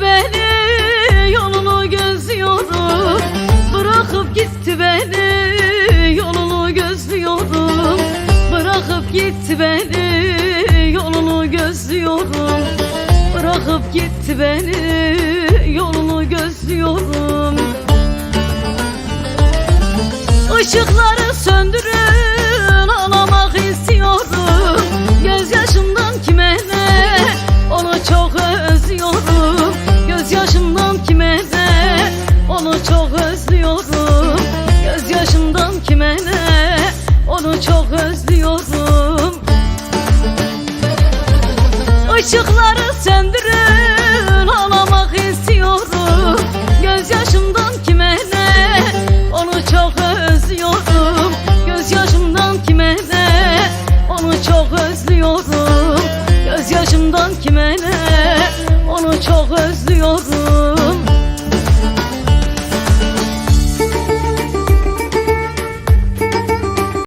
beni yolunu gözlüyorum Bırakıp gitti beni yolunu gözlüyorum Bırakıp gitti beni yolunu gözlüyorum Bırakıp gitti beni yolunu gözlüyorum Işıkları söndürün çok özlüyorum Işıkları söndürün ağlamak istiyorum Gözyaşımdan kime ne onu çok özlüyorum Gözyaşımdan kime ne onu çok özlüyorum Gözyaşımdan kime ne?